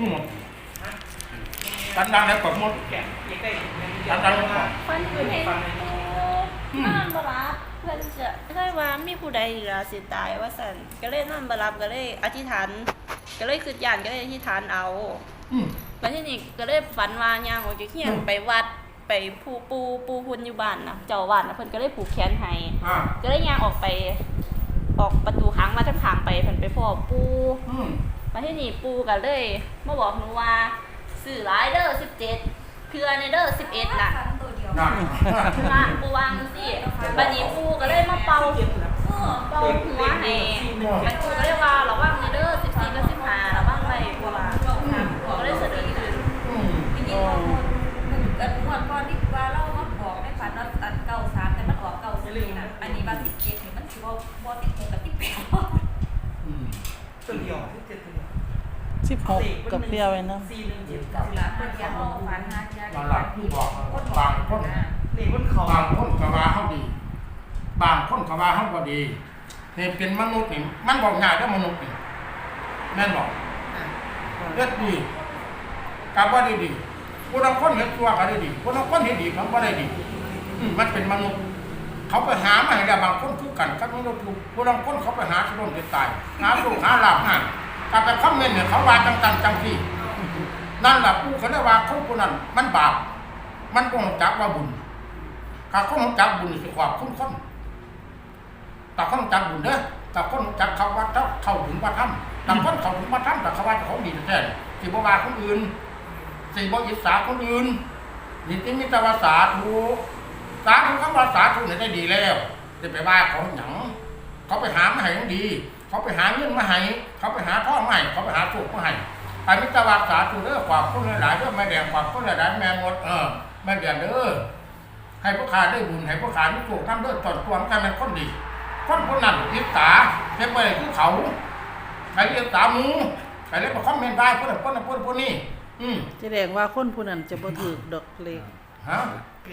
อืมดันดังแล้วกดหมดดันดังแล้วกดฟันคือเห็นปูนอนบรับเพื่อนจะได้ว่ามีผู้ใดอีกแล้วสิตายว่าสันก็เลยนอนบรับก็เลยอธิษฐานก็เลยคืดยานก็เลยอธิษฐานเอาอืมแล้วทีนี้ก็เลยฝันว่าย่างออกจากเฮียนอืมไปวัดไปปูปูปูพุนอยู่บ้านนะเจ้าอาวาดนะเพิ่นก็เลยผูกแขนให้อ่าก็เลยย่างออกไป ออกประตูค้างมาทางทางไปเพิ่นไปพ่อปู อืมมาที่นี่ปูก็เลยมาบอกหนูว่าสื่อหลายเด้อสิบเจ็ดเพื่อในเด้อสิบเอ็ดน่ะนั่นมาปูวางสิบัดนี้ปูก็เลยมาเป่าเป่าหัวให้บัดปูก็เลยว่าระวัง เปรี้ยวไว้นะสี่หนึ่งเจ็ดเวลาห้าเดียวเราฝันห้าเดียวนั่นแหละที่บอกบางคนนี่มันเขาบางคนก็ว่าเขาดี บางคนก็ว่าเขาบ่ดีนี่เป็นมนุษย์นี่มันบอกง่ายเด้อมนุษย์นี่แม่นบอกเฮ็ดดีกับว่าดีดีผู้บางคนเฮ็ดชั่วก็ได้ดีผู้บางคนเฮ็ดดีเขาบ่ได้ดีอืมมันเป็นมนุษย์เขาไปหามาให้ได้บางคนคือกันกับมนุษย์ผู้บางคนเขาไปหาชนนจะตายหาลูกหาหลานหา กลับไปคอมเมนต์เนี่ยเขาว่าจังตังจังที่นั่นแหละผู้เขาเรียกว่าคนผู้นั้น มันบาป มันก็คงจักว่าบุญถ้าคนรู้จักบุญสิขอบคุณคนแต่คนรู้จักบุญเด้อแต่คนรู้จักเขาวัดเจ้าเข้าถึงวัดถ้ำแต่คนเข้าถึงวัดถ้ำแต่เขาว่าเขาดีแท้สิบ่ว่าคนอื่นสิบ่อิจฉาคนอื่นนี่ที่มิตรวาสาธุสาธุคำว่าสาธุเนี่ยได้ดีแล้วจะไปว่าเขาหยังเขาไปหามาให้ของดี เขาไปหาเงินมาให้เขาไปหาท่องมาให้เขาไปหาสุขมาให้ไอ้มิตรวาสาธุเด้อขอบคุณหลายๆเด้อแม่แดงขอบคุณหลายๆแม่หมดเออแม่แดงเด้อให้พวกข้าได้บุญให้พวกข้าได้ถูกทำด้วยตนตัวกันเป็นคนดีคนคนนั้นอิจฉาเฮ็ดไปคือเขาใครอิจฉาหมูใครเลยมาคอมเมนต์ได้พูดพูดพูดพูดนี่อืมแสดงว่าคนผู้นั้นจะบ่ถูกดอกเล็กฮะ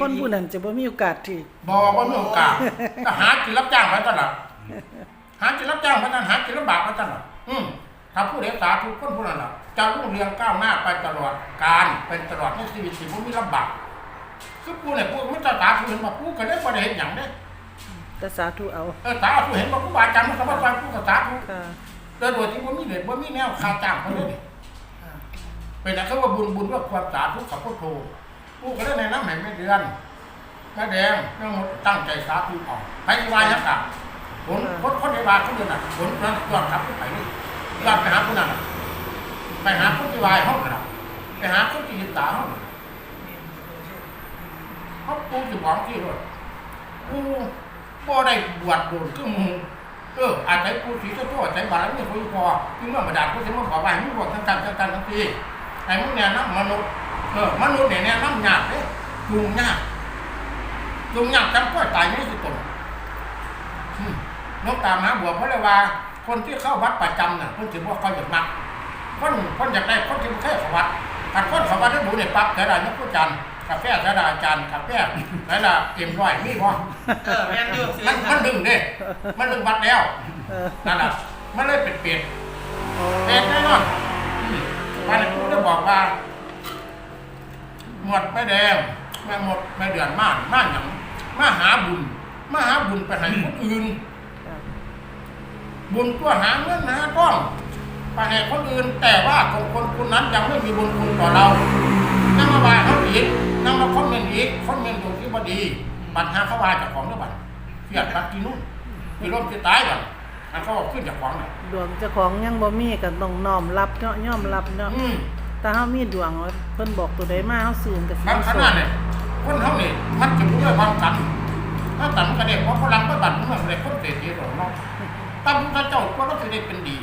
คนผู้นั้นจะบ่มีโอกาสถูกบอกว่ามีโอกาสแต่หากินรับจ้างไปตลอด หากินรับจ้างไปตลอดหากินลำบากไปตลอดอืมถ้าผู้เดียสาธุคนผู้นั้นล่ะจะรุ่งเรืองก้าวหน้าไปตลอดการเป็นตลอดในชีวิตที่ผมมีลำบากคือผู้เนี่ยผู้ไม่ตาตาผู้เห็นว่าผู้ก็ได้ประเด็นอย่างเนี้แต่สาธุเอาเออตาผู้เห็นว่าผู้บาดจำมันก็ว่าผู้กับตาผู้ค่ะโดยโดยที่ว่ามีเด็ดว่ามีแนวคาจ้างเขาเลยเป็นอะไรเขาว่าบุญบุญว่าความสาธุกับพุทโธผู้ก็ได้ในน้ำแห่งแม่เดือนแม่แดงแม่หมดตั้งใจสาธุออกไปที่วายนักการ ผลคนคนในวาเขาเดินน่ะผลนั้นยอดครับไปนี่ยอดไปหาคนนั้นน่ะไปหาคนที่วายห้องน่ะไปหาคนที่ยินตาห้องเขาปูสิบหวังที่ด้วยปูบ่ได้บวชโดนคือมึงเอออาจจะกูสีตัวใจบาลนี่คุยพอคือเมื่อมาด่ากูจะมาขอไปมึงบอกทั้งกันทั้งกันทั้งทีไอ้มึงเนี่ยน้ำมนุษย์เออมนุษย์เนี่ยเนี่ยน้ำหยาบเด้จุงยากจุงยากจำก็ตายไม่สิตน น้องตามหาบัวเพราะเลยว่า คนที่เข้าวัดประจำน่ะคนถือว่าเขาอยากมักคนคนอยากได้คนที่ไม่เคยเข้าวัดถ้าคนเข้าวัดได้ดูเนี่ยปั๊บแต่ได้นักผู้จันกาแฟแต่ได้อาจารย์กาแฟแต่ละเอ็มร้อยมีพอเออแม่นอยู่มันมันดึงเด้มันดึงวัดแล้วเออนั่นแหละมันเลยเป็นเปลี่ยนโอ้เปลี่ยนแน่นอนวันนี้กูได้บอกว่า หมดไม่แดงแม่หมดไม่เดือนมากมากอย่างมาหาบุญ มาหาบุญไปให้คนอื่นค่ะ บุญตัวหาเงินหาต้องไปให้คนอื่น แต่ว่าคนคนคนนั้นยังไม่มีบุญคุณต่อเรานั่งมาว่าเขาอีกนั่งมาคอมเมนต์อีกคอมเมนต์ตรงที่บดีบัตรหาเขาว่าจากของแล้วบัตรเฟียดบัตรที่นู่นที่ร่มที่ตายบัตรอันเขาบอกขึ้นจากของน่ะดวงเจ้าของยังบ่มีก็ต้องน้อมรับเนาะยอมรับเนาะอืมถ้าเฮามีดวงว่าเพิ่นบอกตัวใดมาเฮาซื้อก็สิบางขนาดเนี่ยคนเขาเนี่ยมันจะรู้ด้วยความกันถ้าตันกระเด็กเพราะพลังก็บัตรมันเลยคนเสียทีหรอกเนาะ ตั้งพระเจ้าก็ต้องจะได้เป็นดี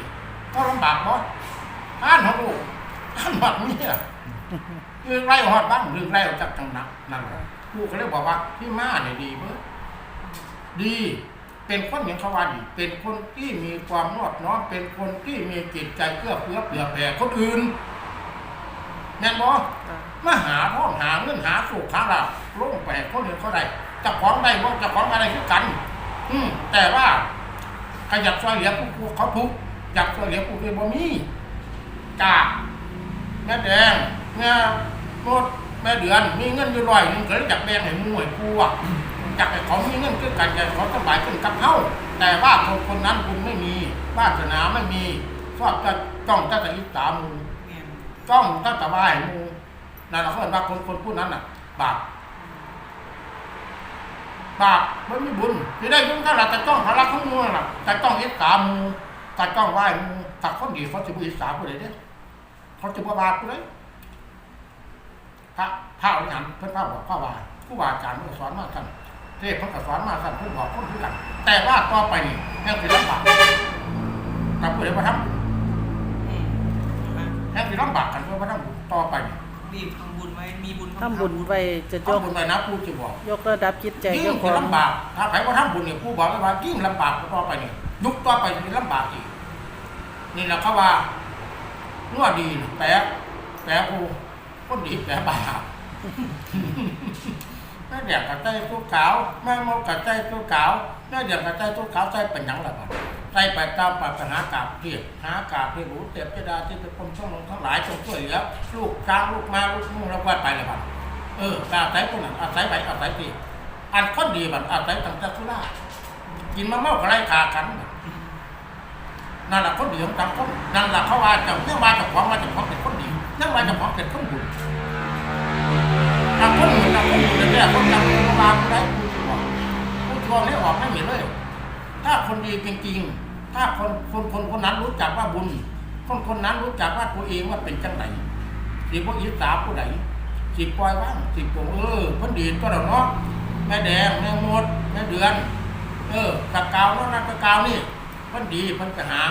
ก็ลำบากเนาะท่านเขาลูกท่านบัดเนี่ยคือไล่หอดบ้างหรือไล่ออกจากจังหนักนั่นแหละลูกก็เลยบอกว่าพี่มาเนี่ยดีเบ้อดีเป็นคนอย่างเขาว่าดีเป็นคนที่มีความนอบน้อมเป็นคนที่มีจิตใจเอื้อเฟื้อเผื่อแผ่คนอื่นแน่นบ่ค่ะมาหาท้องหาเงินหาสุขหาลาภลงไปให้คนอื่นเขาได้เจะของได้ว่าจะของอะไรคือกัน อืมแต่ว่า ขยับช่วยเหลือผู้ผู้เขาทุกข์อยากช่วยเหลือผู้ที่บ่มีกาแม่แดงแม่โมดแม่เดือนมีเงินอยู่ร้อยหนึงก็เลยอยากแบ่งให้หมู่ให้กูอะอยากให้เขามีเงินคือกันอยากให้เขาสบายขึ้นกับเฮาแต่ว่าคนคนนั้นคุณไม่มีวาสนาไม่มีชอบจะจ้องจะจะอิจฉามึงแม่นจ้องจะจะว่าให้มึงนั่นเราเรียกว่าคนคนผู้นั้นน่ะ บาป บาปไม่มีบุญที่ได้บุญก็เราจะจ้องพลักของมึงล่ะจะจ้องอิจฉามึงจะจ้องไหว้มึงถ้าคนดีเขาจะบุอิจฉาผู้ใดเด้อเขาจะบ่บาปผู้ใดพระพระอรหันต์เพิ่นพระบอกพระว่าผู้ว่าอาจารย์เพิ่นก็สอนมาสั่นเทพเพิ่นก็สอนมาสั่นเพิ่นบอกคนคือกันแต่ว่าต่อไปนี่ยังสิลำบากถ้าผู้ใดบ่ทำอืมนะยังสิลำบากกันเพื่อบ่ทำต่อไปนี่ รีบทำบุญไว้มีบุญทำบุญไว้จะยเอากบุญไปนะผู้จะบอกยกระดับจิตใจยิ่งเจ้าขจะองลำบาก ถ้าใครว่าทำบุญเนี่ยผู้บอกเลยว่ายิ่งลำบากต่อไปนี่ยุคต่อไปจะลำบากอีก นี่แหละเขาว่านัวดีน่ะแต่แต่ผู้คนดีแต่บาปแม่เดียกกับใจตัวขาวแม่มดกับใจตัวขาวแม่เดียกกับใจตัวขาวใจเป็นหยังละบ้า ใจไปตามปัญหากาบเพียบหากาบเพียรู้เต็บเจดาที่เป็นคนช่องลงทั้งหลายจงช่วยเหลือลูกช้างลูกมาลูกมุ่งแล้วว่าไปเลยบ้าเอออาศัยคนนั้นอาศัยไปอาศัยตีอันคนดีบันอาศัยตั้งแต่สุรากินมะเม่ากระไรขากันนั่นแหละคนดีของจังคนนั่นแหละเขาว่าจะเรื่องว่าจะของว่าจะของเป็นคนดีเรื่องว่าจะของเป็นคนบุญทำคนอื่นทำคนอื่นเนี่ยคนทำโรงพยาบาลได้ผู้ชัวผู้ชัวนี่ออกไม่เห็นเลย ถ้าคนดีจริงๆ ถ้าคนคนคนคนนั้นรู้จักว่าบุญ คนคนนั้นรู้จักว่าตัวเองว่าเป็นจังไหนสิพวกอิสาผู้ใดสิปล่อยว่างสิปงเออเพ้นดีตัวเราเนาะแม่แดงแม่มดแม่เดือน เออตะกาวนั่นนะตะกาวนี่เพ้นดีเพ้นจะหา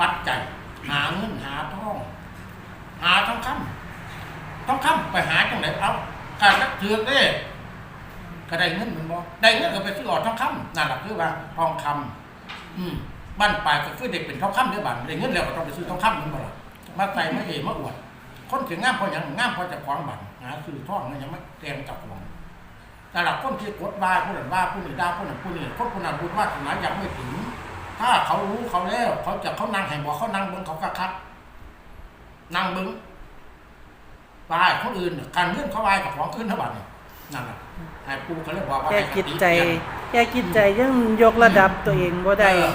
ปัจจัยหาเงินหาทองหาทองคำต้องคำไปหาจังไหนเอาถ้าจะถือได้ ก็ได้เงินมันบ่ได้เงินก็ไปซื้อออดทองคำนั่นแหละคือว่าทองคำอืมบ้านปลายก็คือเด็กเป็นทองคำเด้อบ้านได้เงินแล้วก็ต้องไปซื้อทองคำมันบ่ล่ะมาใส่มาเอมาอวด คนถึงงามพราะหยังงามพราะเจะของบัตรหาซื้อทองมันยังไม่แตงกับของแต่ละคนที่กดว่าผู้นั้นว่าผู้นี้ด่าผู้นั้นผู้นี้คนผู้นั้นบุญวาสนยังไม่ถึง ถ้าเขารู้เขาแล้ว เขาจะเขานั่งแห่งบอกเขานั่งเบิ้งเขาคักคักนั่งเบิ้งวายคนอื่นการเงื่อนเขาวายกับของขึ้นเท่าบัดนี่ นั่นแหละให้ปูเขาเลยบอกว่าแค่ให้จิตติใจเตียนแค่จิตใจยังยกระดับตัวเองบ่ได้เออ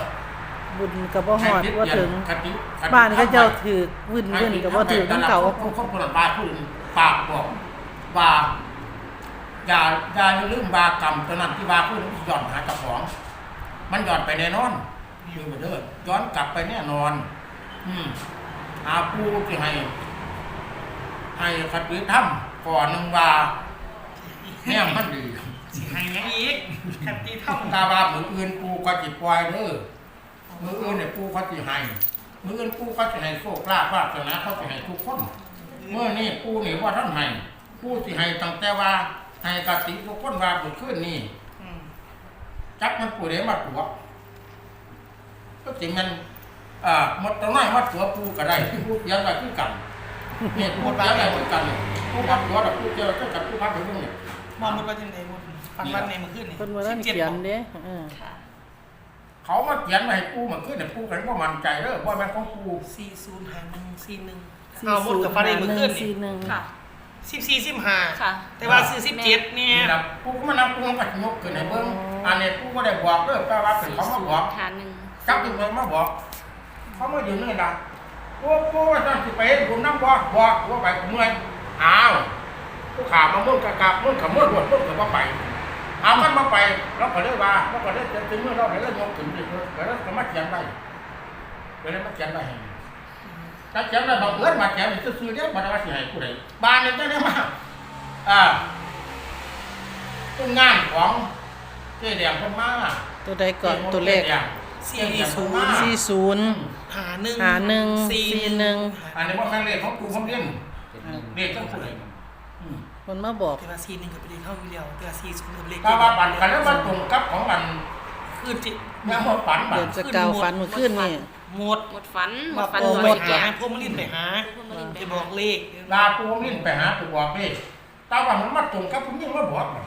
บุญก็บ่ฮอดให้ติว่าเตียถึงคติคติบ้านก็เจ้าถือวุ่นให้วุ่นติก็บ่ถือให้น้ำเก่าคนคนคนละบาผู้อื่นปากบอกว่าอย่าอย่าลืมบากรรมตอนนั้นที่บาผู้นั้นย้อนหาเจ้าของ มันย้อนไปแน่นอนคือไปเด้อย้อนกลับไปแน่นอน อืมหาปูที่ให้ให้คติธรรมก่อนหนึ่งว่า แน่มันดีสิให้หยังอีกแคปตีเท่าตาบามืออื่นปูก็จิปล่อยเด้อมืออื่นเนี่ยปูก็จิให้มืออื่นปูก็จะให้โชคลาภวาสนาเขาจะให้ทุกคนเมื่อนี่ปูนี่ว่าท่านให้ปูสิให้ตั้งแต่ว่าให้กติทุกคนว่าบุญขึ้นนี่อืมจักมันปูเดมาตัวก็จริงมันอ่าหมดตรงไหนมาตัวปูก็ได้ปูเสียงก็คือกันเนี่ยปูเสียงก็คือกันเนี่ยปูพักตัวแต่ปูเจอก็กับปูพักไปเรื่องเนี่ย มองมันว่าจังได๋หมดปันวันในมื้อคืนนี่เพิ่นบ่ทันเขียนเด้เออค่ะเขามาเขียนมาให้ปูเหมือนขึ้นเนี่ยปูกันก็มั่นใจเด้อว่าแม่นของปู405141เอาหมดกับฟันในมื้อคืนนี่41ค่ะ14 15ค่ะ แต่ว่าซื้อ17เนี่ยนี่นะปูก็มานั่งปูก็ยกขึ้นในเบิ้งอันนี้ปูก็ได้บอกเด้อแปลว่าเป็นเขามาบอกฐานหนึ่งจับถึงเลยมาบอก เขามาอยู่นี่ล่ะปูปูว่าท่านสิไปเห็นผมนั่งบอกบอกว่าไปเมื่อยอ้าวผู้ ขามามุ่งกะกะมุ่งขมุ่งหวดมุ่งกับว่าไปเอามันมาไปเราก็เลยว่าเราก็เลยจะถึงเมื่อเราเลยยกถึงเลยก็เลยก็มาเขียนไปก็เลยมาเขียนไปให้ถ้าเขียนไปบอกเอื้อนมาเขียนซื้อๆเนี่ยมาได้ว่าสิให้ผู้ใดบ้านนี่จะได้มาอ่างานของเจ๊แดงคนมาตัวใดก่อนตัวเลข40 40หาหนึ่งหาหนึ่งสี่สี่หนึ่งอันนี้ว่าแค่เลขของกูผมเรียนเลขต้องผู้ใดอืม คนมาบอก แต่ว่า41ก็เป็นเลขเข้าอยู่แล้วแต่ว่า40เป็นเลขถ้าว่าปันกันแล้วมาตรงกับของมันคือจิแม่หมดปันบัเดือนนสกาวฝันเมื่อคืนนี่ หมดหมดฝันหมมาดฝันโปรตัวไปแก่ หาพวกมันลิ้นไปหาพูดมาลินไปไปบอกเลขลาปูผมเรียนไปหาไปบอกเลขแต่ว่ามันมาตรงกับผมยิ่งมาบอกมัน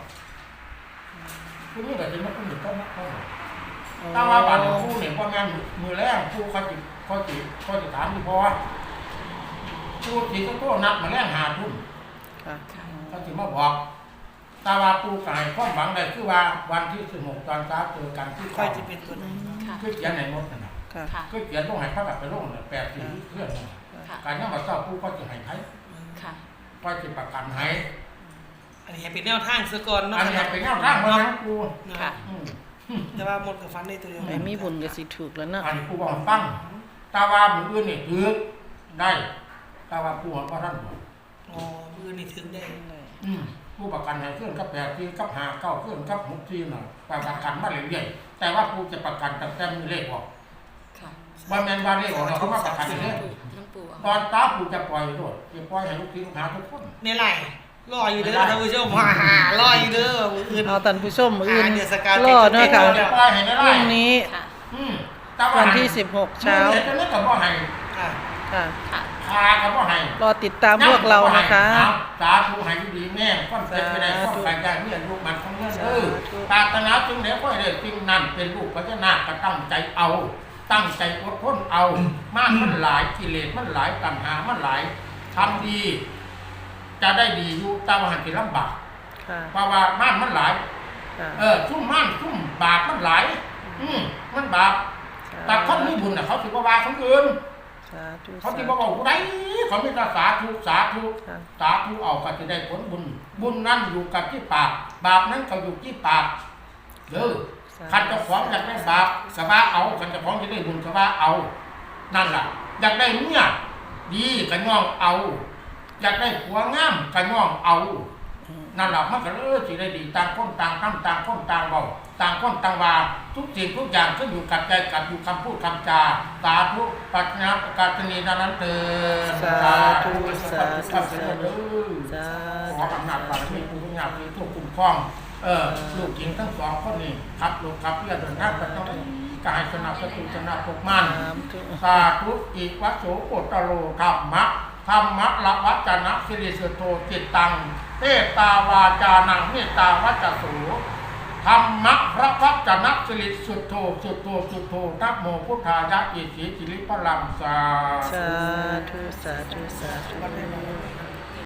ผมยิ่งแต่จะมาพูดถึงก็มาเข้ามาถ้าว่าบันคู่เนี่ยพ่อแม่มือแรกคู่เขาจิเขาจิเขาจิถามที่พ่อปูสีก็โตนัดมาแล้งหาทุ่ม ค่ะ เขาถึงมาบอกแตาว่าปูกายความหวังได้คือว่าวันที่สิบหกตอนเช้าเจอกันที่ค่อยเขาจะเป็นตัวไหนค่ะ คือเขียนในมดนั่นนะค่ะ ค่ะ คือเขียนลงให้พระกับไปลงเนี่ยแปดสี่เพื่อนนั่นน่ะค่ะ การยังมาเศร้าปูก็จะให้ไผค่ะ ก็จะประกันให้อันนี้ให้เป็นแนวทางซะก่อนเนาะอันนี้เป็นแนวทางมานะปูค่ะ อืม แต่ว่าหมดกับฟันในตัวเดียวไอ้มีบุญก็สิถูกแล้วเนาะ อันนี้ปูบอกให้ฟังแตาว่ามืออื่นนี่ถือได้แตาว่าปูบอกว่าท่านบอกอ๋อมือนี่ถึงได้ อืมผู้ประกันให้เครื่องกับแปดทีกับหาเก้าเครื่องกับหกทีน่ะประกันมาเรื่อยๆแต่ว่าปูจะประกันตั้งแต่มีเลขออกค่ะว่าแมนว่าเลขออกเราเขามาประกันเลยน้ำปูตอนตาปูจะปล่อยโดดจะปล่อยให้ลูกทีลูกหาทุกคนในไหลรออยู่เด้อท่านผู้ชมมาหารออยู่เด้อมืออื่นเอาท่านผู้ชมอื่นอ่าเดี๋ยวสกาวรอเนาะค่ะจะปล่อยให้ได้พรุ่งนี้ค่ะอืมแต่าวันที่16เช้าเห็นจะนึกกับบ่ให้อะค่ะ ค่ะคากับบ่ให้รอติดตามพวกเรานะคะเอาสาธุให้ดีแม่ก้อนเจ็บไปได้ก้อนไก่ย่างเนี่ยลูกมันของเงินเออปารถนาจึงแล้วก็ให้ได้จริงนั่นเป็นลูกพระเจ้านาคก็ตั้งใจเอา ตั้งใจอดทนเอา มากมันหลายกิเลสมันหลายตัณหามันหลายทำดี จะได้ดีอยู่ตามหันที่ลำบากเพราะว่าม่านมันหลายค่ะเออซุ่มม่านซุ่มบาปมันหลาย อืมมันบาปแต่คนมีบุญน่ะเขาถือว่าว่าคนอื่น สาธุเขาถือว่าว่าผู้ใดเขาไม่ตาสาธุสาธุค่ะสาธุเอาก็จะได้ผลบุญ บุญนั้นอยู่กับที่ปาก บาปนั้นก็อยู่ที่ปากเด้อขันเจ้าของอยากได้บาปสบาเอาขันเจ้าของอยากได้บุญสบาเอา นั่นล่ะ อยากได้เมียดีก็ย่องเอา อยากได้ผัวงามก็ย่องเอา นั่นแหละมันก็เออสิได้ดีต่างคนต่างทำต่างคนต่างเบาต่างคนต่างว่าทุกสิ่งทุกอย่างขึ้นอยู่กับใจกับอยู่คำพูดคำจาสาธุปัจญาประกาศนีนานั้นเตือนสาธุสาธุสาธุสาธุสาขออำนาจบารมีผู้ทุกอย่างที่ทุกคุ้มครองเออลูกหญิงทั้งสองคนนี้ครับลูกครับเพื่อนเดินทางไปต้องกายสนับสนุนชนะปกมันธุสาธุอิวัสโสโอตโรธรรมะ ธรรมะละวัจนะสิริสุโตจิตตังเตตาวาจานังเมตตาวัจสูธรรมะพระวัจนะสิริสุโตสุโตสุโตนะโมพุทธายะอิสิจิริพลังสาสาธุสาธุสาธุ